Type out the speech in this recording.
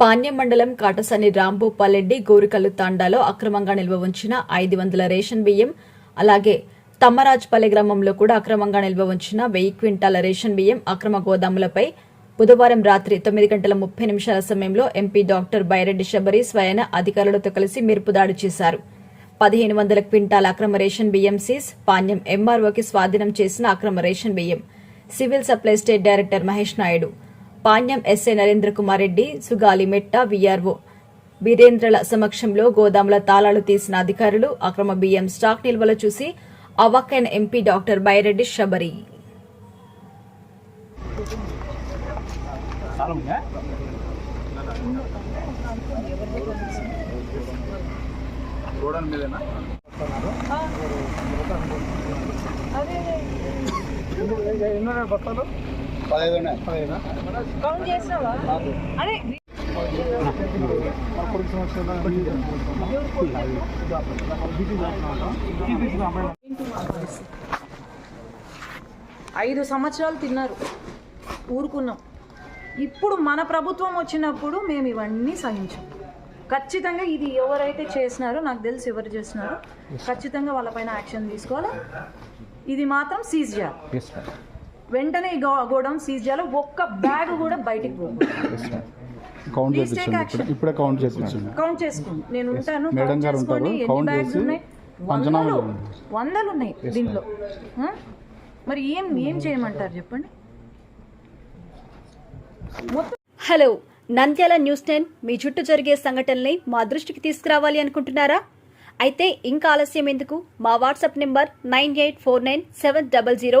పాణ్యం మండలం కాటసాని రాంభూపాలెడ్డి గోరికల్లు తాండాలో అక్రమంగా నిల్వ ఉంచిన ఐదు వందల రేషన్ బియ్యం అలాగే తమ్మరాజ్పల్లి గ్రామంలో కూడా అక్రమంగా నిల్వ ఉంచిన వెయ్యి క్వింటాల రేషన్ బియ్యం అక్రమ గోదాములపై బుధవారం రాత్రి తొమ్మిది గంటల ముప్పై నిమిషాల సమయంలో ఎంపీ డాక్టర్ బైరెడ్డి శబరి స్వయన అధికారులతో కలిసి మెరుపు దాడి చేశారు. పదిహేను వందల క్వింటాల అక్రమ రేషన్ బియ్యం సీజ్ పాణ్యం ఎంఆర్ఓకి స్వాధీనం చేసిన అక్రమ రేషన్ బియ్యం. Civil supply state director Mahesh Naidu Panyam SI Narendra Kumar Reddy Sugali Metta VRO వీరేంద్రల సమక్షంలో గోదాముల తాళాలు తీసిన అధికారులు అక్రమ బియ్యం స్టాక్ నిల్వలు చూసి అవాక్కైన ఎంపీ డాక్టర్ బైరెడ్డి శబరి. ఎన్నో బస్తాలు పదహైదు ఉన్నాయి పదహైదు ఐదు సంవత్సరాలు తిన్నారు. ఊరుకున్నాం. ఇప్పుడు మన ప్రభుత్వం వచ్చినప్పుడు మేము ఇవన్నీ సహించాం. ఖచ్చితంగా ఇది ఎవరైతే చేసినారో నాకు తెలిసి ఎవరు చేసినారో ఖచ్చితంగా వాళ్ళపైన యాక్షన్ తీసుకోవాలి? ఇది మాత్రం సీజ్ చేయాలి. వెంటనే ఈ గోడౌన్ సీజ్ చేయాలి. ఒక్క బ్యాగ్ కూడా బయటికి పోకూడదు కౌంట్ చేపించండి. ఇప్పుడే కౌంట్ చేపించండి కౌంట్ చేసుకోండి. నేను ఉంటాను. మేడం గారు చేసుకోండి. ఉంటారు. ఎన్ని కౌంట్ బ్యాగ్స్ చేసి పంచనామాలు వందలు. ఉన్నాయి దీంట్లో? మరి ఏం ఏం చేయమంటారు చెప్పండి? హలో. నంద్యాల న్యూస్ టెన్ మీ చుట్టూ జరిగే సంఘటనల్ని మా దృష్టికి తీసుకురావాలి అనుకుంటున్నారా? అయితే ఇంకా ఆలస్యం ఎందుకు? మా WhatsApp number nine eight four nine seven double zero